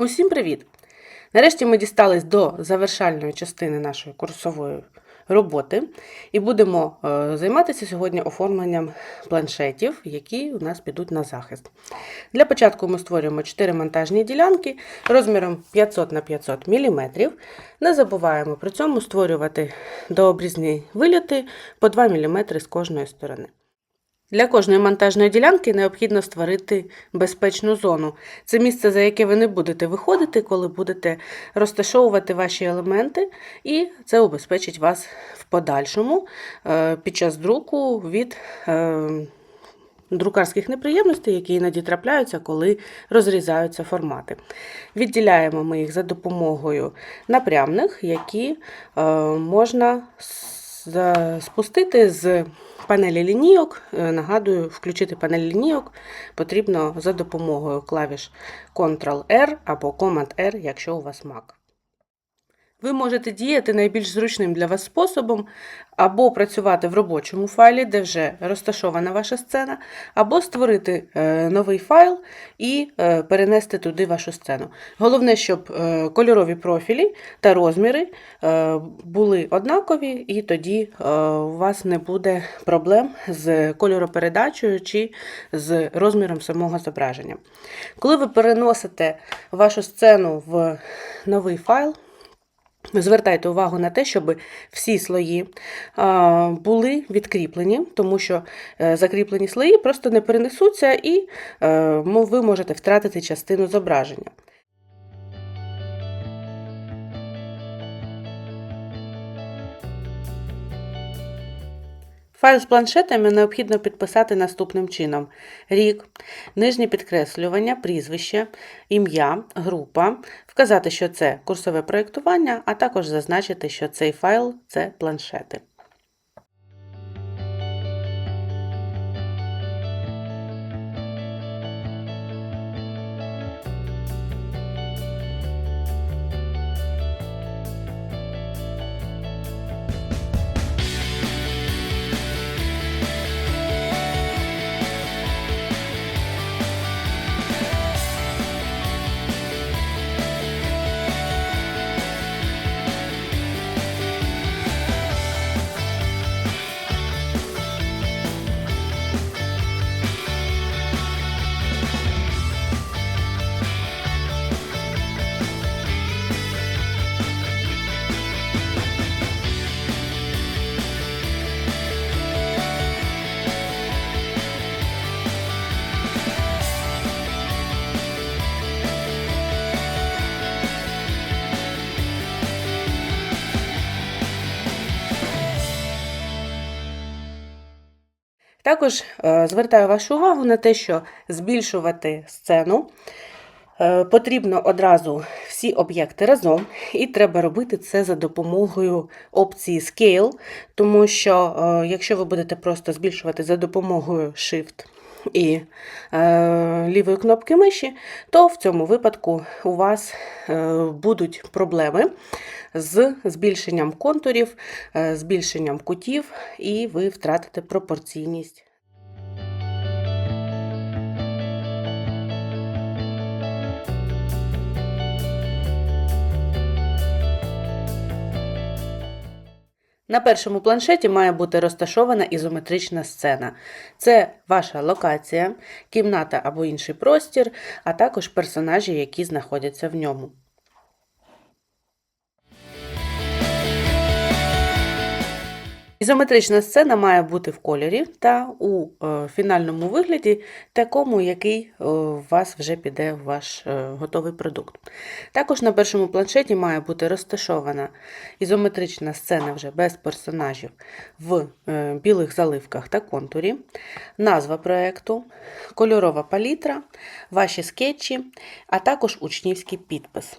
Усім привіт! Нарешті ми дістались до завершальної частини нашої курсової роботи і будемо е, займатися сьогодні оформленням планшетів, які у нас підуть на захист. Для початку ми створюємо 4 монтажні ділянки розміром 500 на 500 мм. Не забуваємо при цьому створювати дообрізні виліти по 2 мм з кожної сторони. Для кожної монтажної ділянки необхідно створити безпечну зону. Це місце, за яке ви не будете виходити, коли будете розташовувати ваші елементи, і це убезпечить вас в подальшому е, під час друку від е, друкарських неприємностей, які іноді трапляються, коли розрізаються формати. Відділяємо ми їх за допомогою напрямних, які е, можна спустити з панелі лінійок. Е, Нагадую, включити панель лінійок потрібно за допомогою клавіш Ctrl-R або Command-R, якщо у вас Mac. Ви можете діяти найбільш зручним для вас способом, або працювати в робочому файлі, де вже розташована ваша сцена, або створити е, новий файл і е, перенести туди вашу сцену. Головне, щоб е, кольорові профілі та розміри були однакові, і тоді у вас не буде проблем з кольоропередачею чи з розміром самого зображення. Коли ви переносите вашу сцену в новий файл, Звертайте увагу на те, щоб всі слої були відкріплені, тому що е, закріплені слої просто не перенесуться і е, ви можете втратити частину зображення. Файл з планшетами необхідно підписати наступним чином: рік, нижнє підкреслювання, прізвище, ім'я, група, вказати, що це курсове проєктування, а також зазначити, що цей файл це планшети. Також е, звертаю вашу увагу на те, що збільшувати сцену е, потрібно одразу всі об'єкти разом, і треба робити це за допомогою опції Scale, тому що е, якщо ви будете просто збільшувати за допомогою Shift і е, лівої кнопки миші, то в цьому випадку у вас е, будуть проблеми з збільшенням контурів, е, збільшенням кутів, і ви втратите пропорційність. На першому планшеті має бути розташована ізометрична сцена. Це ваша локація, кімната або інший простір, а також персонажі, які знаходяться в ньому. Ізометрична сцена має бути в кольорі та у е, фінальному вигляді, такому, який е, у вас вже піде в ваш е, готовий продукт. Також на першому планшеті має бути розташована ізометрична сцена вже без персонажів в е, білих заливках та контурі, назва проєкту, кольорова палітра, ваші скетчі, а також учнівський підпис.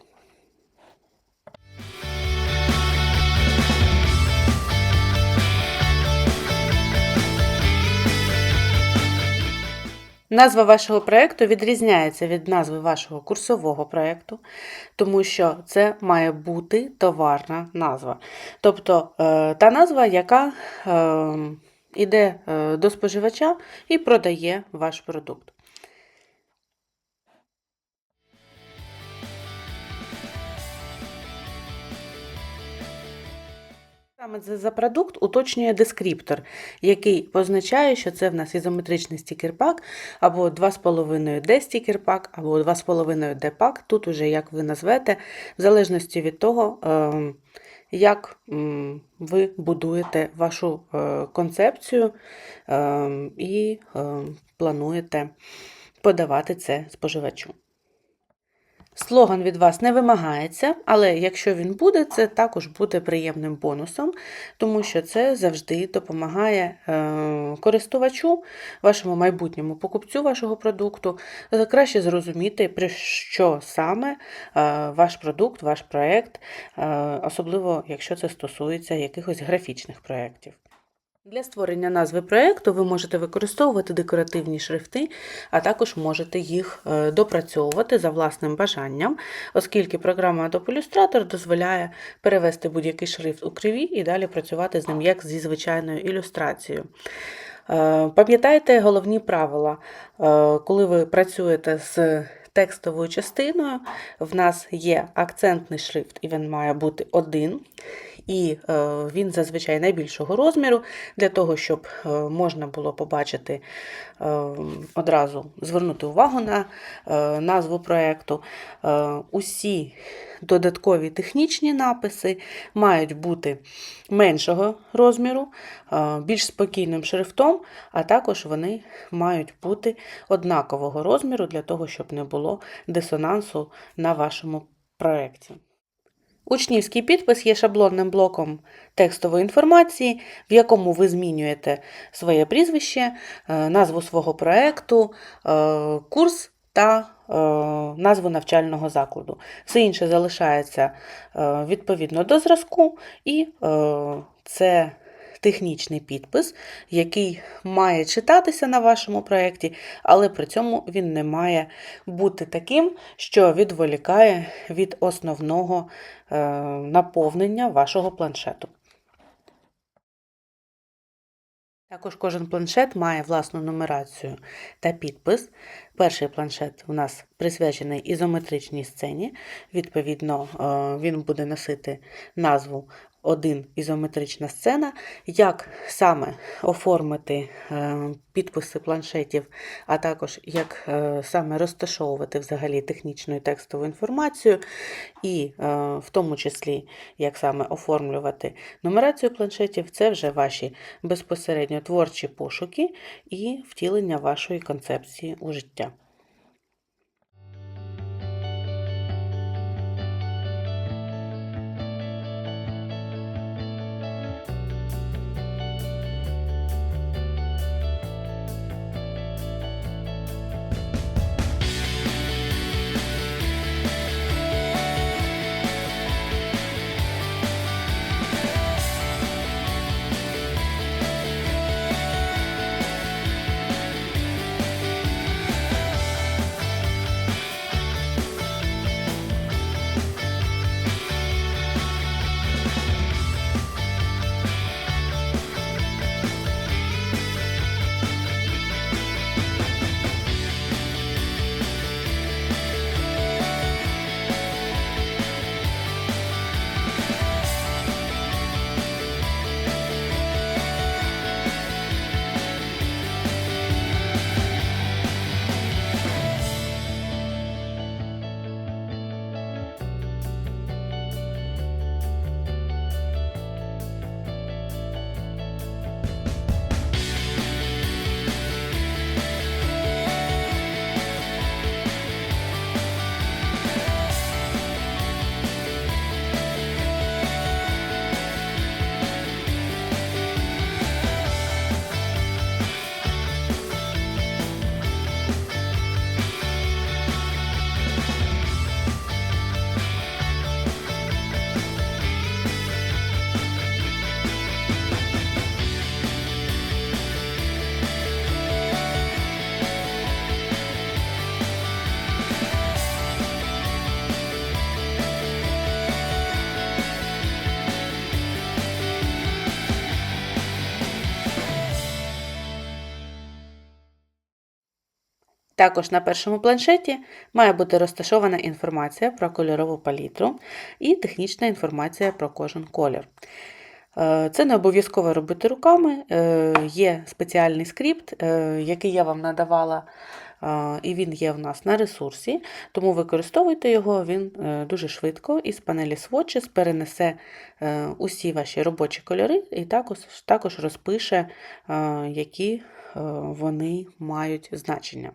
Назва вашого проєкту відрізняється від назви вашого курсового проєкту, тому що це має бути товарна назва. Тобто е, та назва, яка е, йде е, до споживача і продає ваш продукт. Саме за продукт уточнює дескриптор, який позначає, що це в нас ізометричний стікер-пак, або 2,5D стікер-пак, або 2,5D пак. Тут уже як ви назвете, в залежності від того, ем, як ви будуєте вашу е, концепцію ем, і ем, плануєте подавати це споживачу. Слоган від вас не вимагається, але якщо він буде, це також буде приємним бонусом, тому що це завжди допомагає е, користувачу, вашому майбутньому покупцю вашого продукту, е, краще зрозуміти, про що саме е, ваш продукт, ваш проєкт, особливо якщо це стосується якихось графічних проєктів. Для створення назви проєкту ви можете використовувати декоративні шрифти, а також можете їх е, допрацьовувати за власним бажанням, оскільки програма Adobe Illustrator дозволяє перевести будь-який шрифт у криві і далі працювати з ним як зі звичайною ілюстрацією. Е, Пам'ятайте головні правила, Е, коли ви працюєте з текстовою частиною, в нас є акцентний шрифт, і він має бути один. І е, він зазвичай найбільшого розміру, для того, щоб е, можна було побачити е, одразу звернути увагу на назву проєкту. Усі додаткові технічні написи мають бути меншого розміру, більш спокійним шрифтом, а також вони мають бути однакового розміру для того, щоб не було дисонансу на вашому проєкті. Учнівський підпис є шаблонним блоком текстової інформації, в якому ви змінюєте своє прізвище, е, назву свого проєкту, е, курс та е, назву навчального закладу. Все інше залишається відповідно до зразку, і це технічний підпис, який має читатися на вашому проєкті, але при цьому він не має бути таким, що відволікає від основного е, наповнення вашого планшету. Також кожен планшет має власну нумерацію та підпис. Перший планшет у нас присвячений ізометричній сцені. Відповідно, е, він буде носити назву один ізометрична сцена. Як саме оформити е, підписи планшетів, а також як е, саме розташовувати взагалі технічну і текстову інформацію, і е, в тому числі як саме оформлювати нумерацію планшетів, це вже ваші безпосередньо творчі пошуки і втілення вашої концепції у життя. Також на першому планшеті має бути розташована інформація про кольорову палітру і технічна інформація про кожен колір. Е, Це не обов'язково робити руками. Е, Є спеціальний скрипт, е, який я вам надавала, і він є в нас на ресурсі, тому використовуйте його, він дуже швидко із панелі Swatches перенесе усі ваші робочі кольори і також, розпише, які вони мають значення.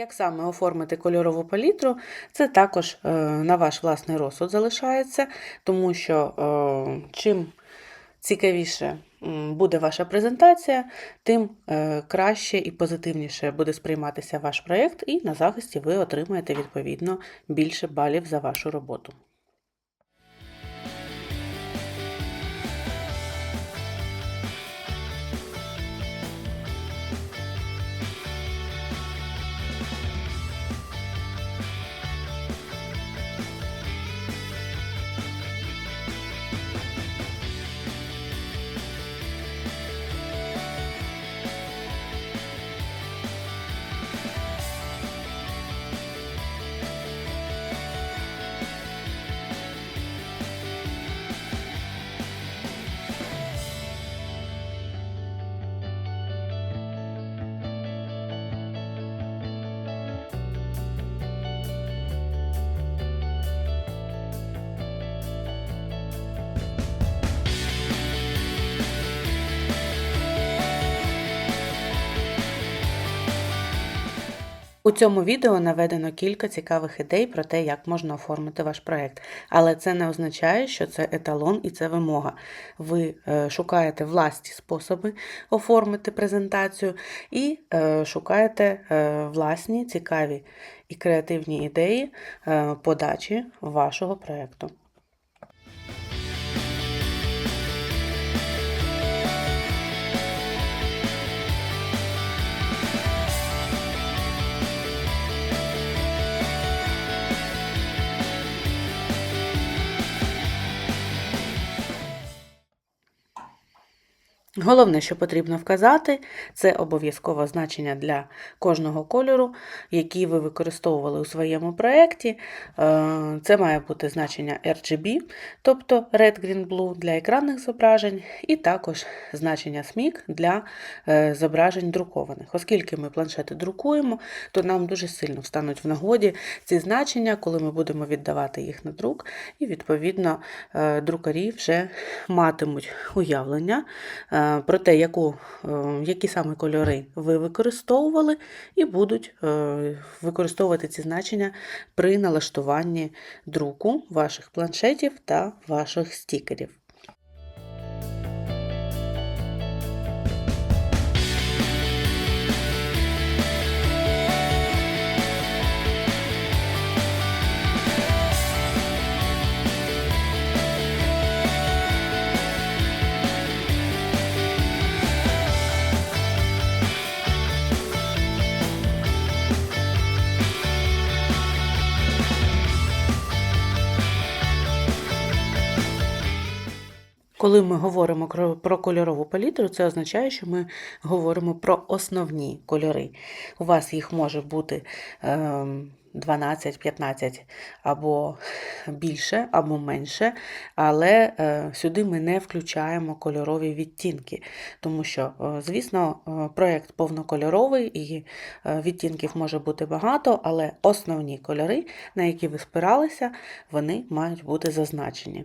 Як саме оформити кольорову палітру, це також е, на ваш власний розсуд залишається, тому що е, чим цікавіше буде ваша презентація, тим е, краще і позитивніше буде сприйматися ваш проєкт, і на захисті ви отримаєте відповідно більше балів за вашу роботу. У цьому відео наведено кілька цікавих ідей про те, як можна оформити ваш проєкт. Але це не означає, що це еталон і це вимога. Ви е, шукаєте власні способи оформити презентацію і е, шукаєте е, власні цікаві і креативні ідеї подачі вашого проєкту. Головне, що потрібно вказати, це обов'язкове значення для кожного кольору, який ви використовували у своєму проєкті. Е, Це має бути значення RGB, тобто Red, Green, Blue для екранних зображень, і також значення SMIC для е, зображень друкованих. Оскільки ми планшети друкуємо, то нам дуже сильно встануть в нагоді ці значення, коли ми будемо віддавати їх на друк, і, відповідно, е, друкарі вже матимуть уявлення. Е, про те, яку, е, які саме кольори ви використовували, і будуть е, використовувати ці значення при налаштуванні друку ваших планшетів та ваших стікерів. Коли ми говоримо про кольорову палітру, це означає, що ми говоримо про основні кольори. У вас їх може бути ем, 12, 15 або більше, або менше, але е, сюди ми не включаємо кольорові відтінки, тому що, е, звісно, е, проєкт повнокольоровий і відтінків може бути багато, але основні кольори, на які ви спиралися, вони мають бути зазначені.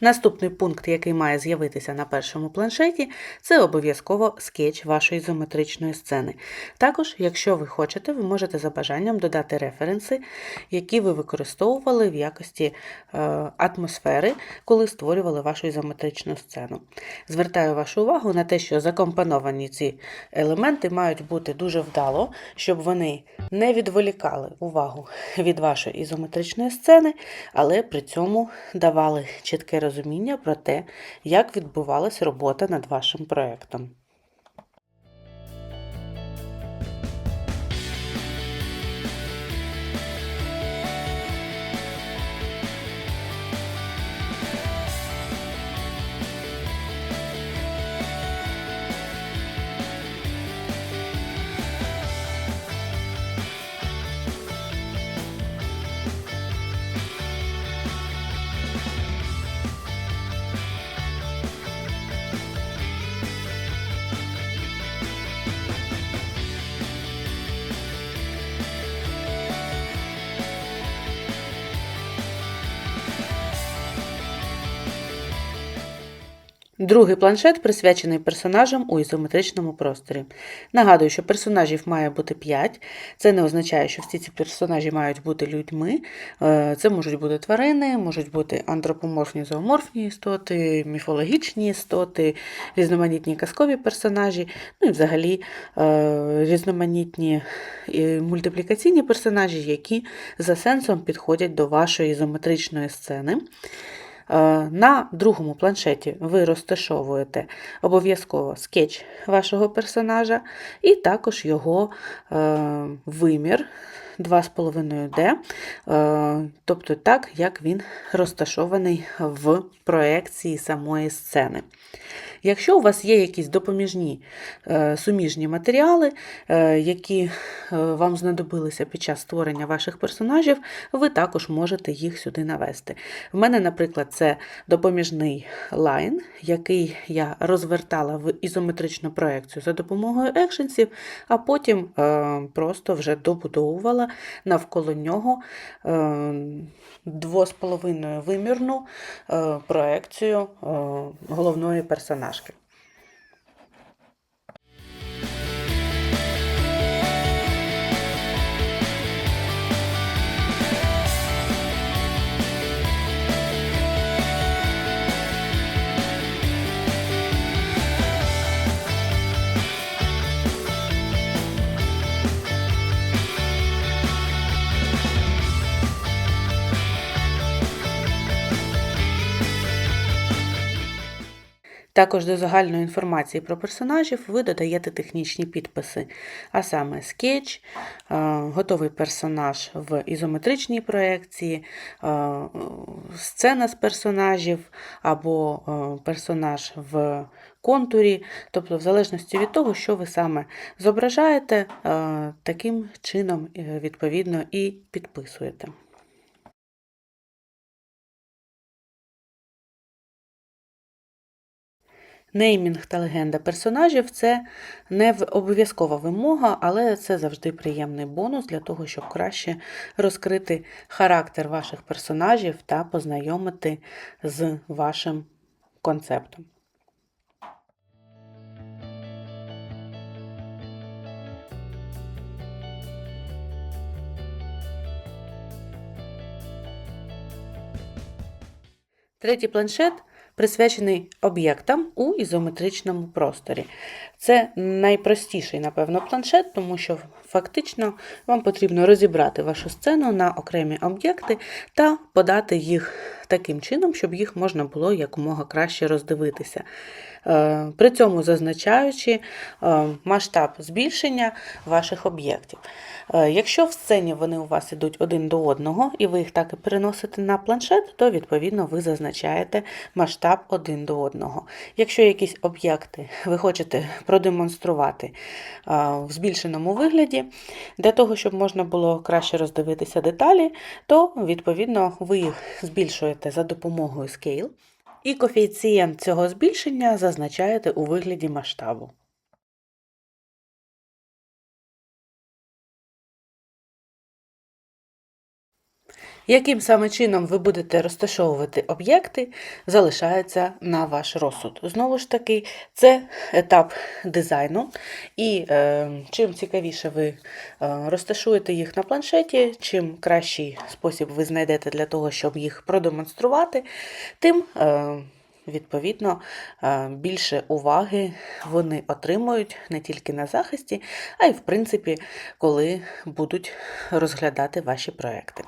Наступний пункт, який має з'явитися на першому планшеті, це обов'язково скетч вашої ізометричної сцени. Також, якщо ви хочете, ви можете за бажанням додати референси, які ви використовували в якості е, атмосфери, коли створювали вашу ізометричну сцену. Звертаю вашу увагу на те, що закомпоновані ці елементи мають бути дуже вдало, щоб вони не відволікали увагу від вашої ізометричної сцени, але при цьому давали чітке розуміння про те, як відбувалась робота над вашим проєктом. Другий планшет присвячений персонажам у ізометричному просторі. Нагадую, що персонажів має бути 5. Це не означає, що всі ці персонажі мають бути людьми. Е, Це можуть бути тварини, можуть бути антропоморфні зооморфні істоти, міфологічні істоти, різноманітні казкові персонажі, ну і взагалі е, різноманітні е, мультиплікаційні персонажі, які за сенсом підходять до вашої ізометричної сцени. Е, На другому планшеті ви розташовуєте обов'язково скетч вашого персонажа і також його е, вимір 2,5D, е, тобто так, як він розташований в проекції самої сцени. Якщо у вас є якісь допоміжні е, суміжні матеріали, е, які е, вам знадобилися під час створення ваших персонажів, ви також можете їх сюди навести. В мене, наприклад, це допоміжний лайн, який я розвертала в ізометричну проекцію за допомогою екшенсів, а потім просто вже добудовувала навколо нього 2,5 вимірну проекцію головної персонажки. Також до загальної інформації про персонажів ви додаєте технічні підписи, а саме скетч, е, готовий персонаж в ізометричній проекції, е, сцена з персонажів або е, персонаж в контурі, тобто, в залежності від того, що ви саме зображаєте, таким чином відповідно і підписуєте. Неймінг та легенда персонажів це не обов'язкова вимога, але це завжди приємний бонус для того, щоб краще розкрити характер ваших персонажів та познайомити з вашим концептом. Третій планшет присвячений об'єктам у ізометричному просторі. Це найпростіший, напевно, планшет, тому що фактично вам потрібно розібрати вашу сцену на окремі об'єкти та подати їх таким чином, щоб їх можна було якомога краще роздивитися. Е, при цьому зазначаючи е, масштаб збільшення ваших об'єктів. Е, якщо в сцені вони у вас йдуть один до одного, і ви їх так і переносите на планшет, то відповідно ви зазначаєте масштаб один до одного. Якщо якісь об'єкти ви хочете продемонструвати в збільшеному вигляді, для того, щоб можна було краще роздивитися деталі, то відповідно ви їх збільшуєте за допомогою Scale. І коефіцієнт цього збільшення зазначаєте у вигляді масштабу. Яким саме чином ви будете розташовувати об'єкти, залишається на ваш розсуд. Знову ж таки, це етап дизайну, і е, чим цікавіше ви е, розташуєте їх на планшеті, чим кращий спосіб ви знайдете для того, щоб їх продемонструвати, тим. Е, Відповідно, е, більше уваги вони отримують не тільки на захисті, а й в принципі, коли будуть розглядати ваші проекти.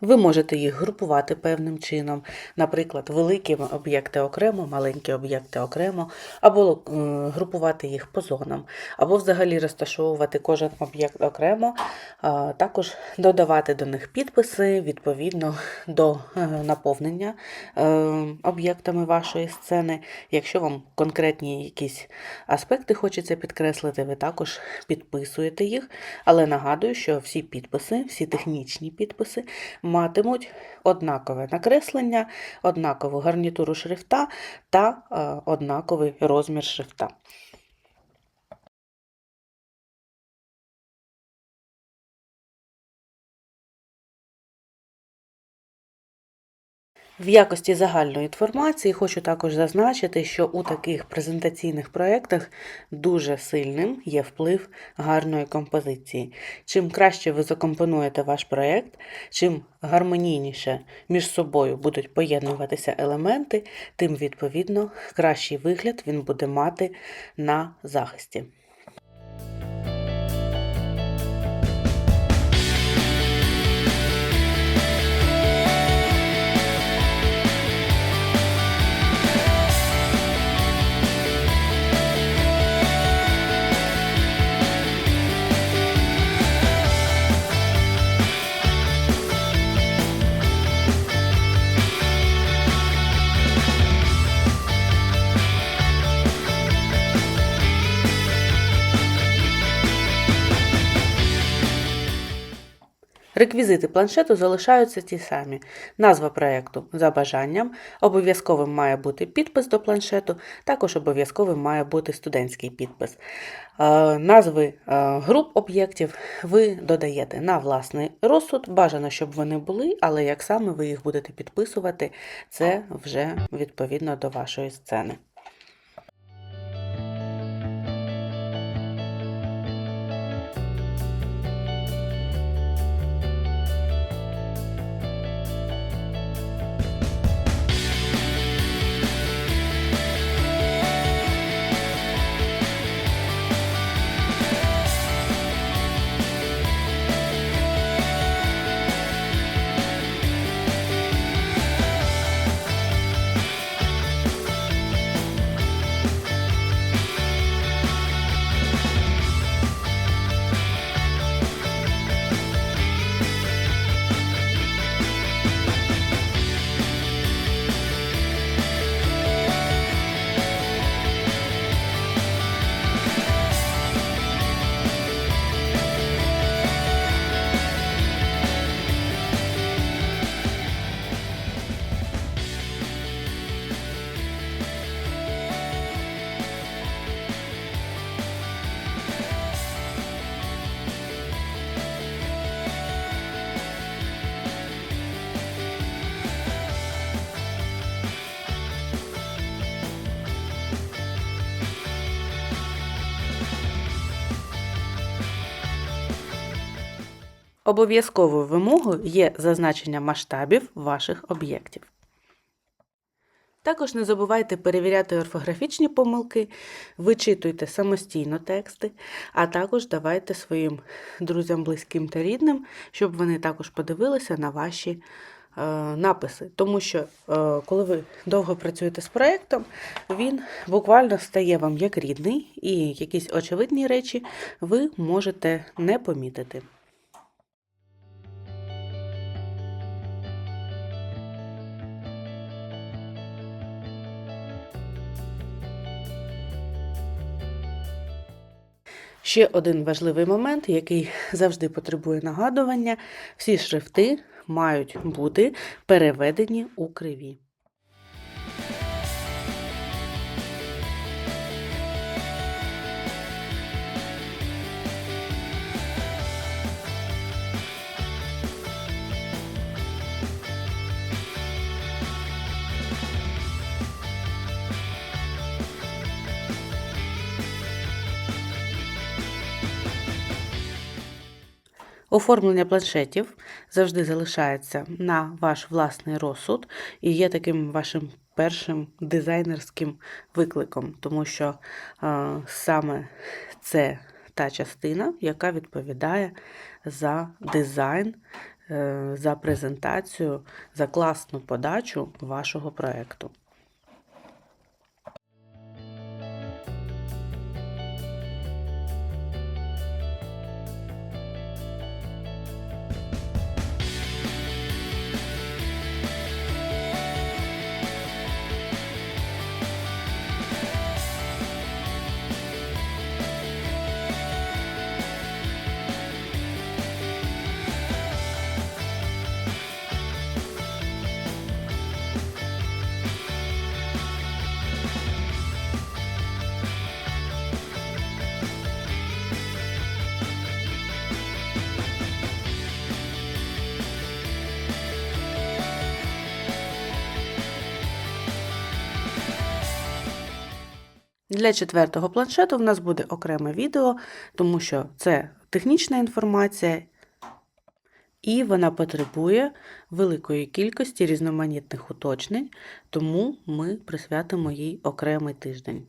Ви можете їх групувати певним чином, наприклад, великі об'єкти окремо, маленькі об'єкти окремо, або е, групувати їх по зонам, або взагалі розташовувати кожен об'єкт окремо, також додавати до них підписи відповідно до е, наповнення е, об'єктами вашої сцени. Якщо вам конкретні якісь аспекти хочеться підкреслити, ви також підписуєте їх. Але нагадую, що всі підписи, всі технічні підписи матимуть однакове накреслення, однакову гарнітуру шрифта та е, однаковий розмір шрифта. В якості загальної інформації хочу також зазначити, що у таких презентаційних проєктах дуже сильним є вплив гарної композиції. Чим краще ви закомпонуєте ваш проєкт, чим гармонійніше між собою будуть поєднуватися елементи, тим відповідно кращий вигляд він буде мати на захисті. Реквізити планшету залишаються ті самі. Назва проєкту за бажанням, обов'язковим має бути підпис до планшету, також обов'язковим має бути студентський підпис. Е, Назви е, груп об'єктів ви додаєте на власний розсуд. Бажано, щоб вони були, але як саме ви їх будете підписувати, це вже відповідно до вашої сцени. Обов'язковою вимогою є зазначення масштабів ваших об'єктів. Також не забувайте перевіряти орфографічні помилки, вичитуйте самостійно тексти, а також давайте своїм друзям, близьким та рідним, щоб вони також подивилися на ваші е, написи. Тому що, е, коли ви довго працюєте з проєктом, він буквально стає вам як рідний, і якісь очевидні речі ви можете не помітити. Ще один важливий момент, який завжди потребує нагадування: всі шрифти мають бути переведені у криві. Оформлення планшетів завжди залишається на ваш власний розсуд і є таким вашим першим дизайнерським викликом, тому що е, саме це та частина, яка відповідає за дизайн, е, за презентацію, за класну подачу вашого проєкту. Для четвертого планшету в нас буде окреме відео, тому що це технічна інформація, і вона потребує великої кількості різноманітних уточнень, тому ми присвятимо їй окремий тиждень.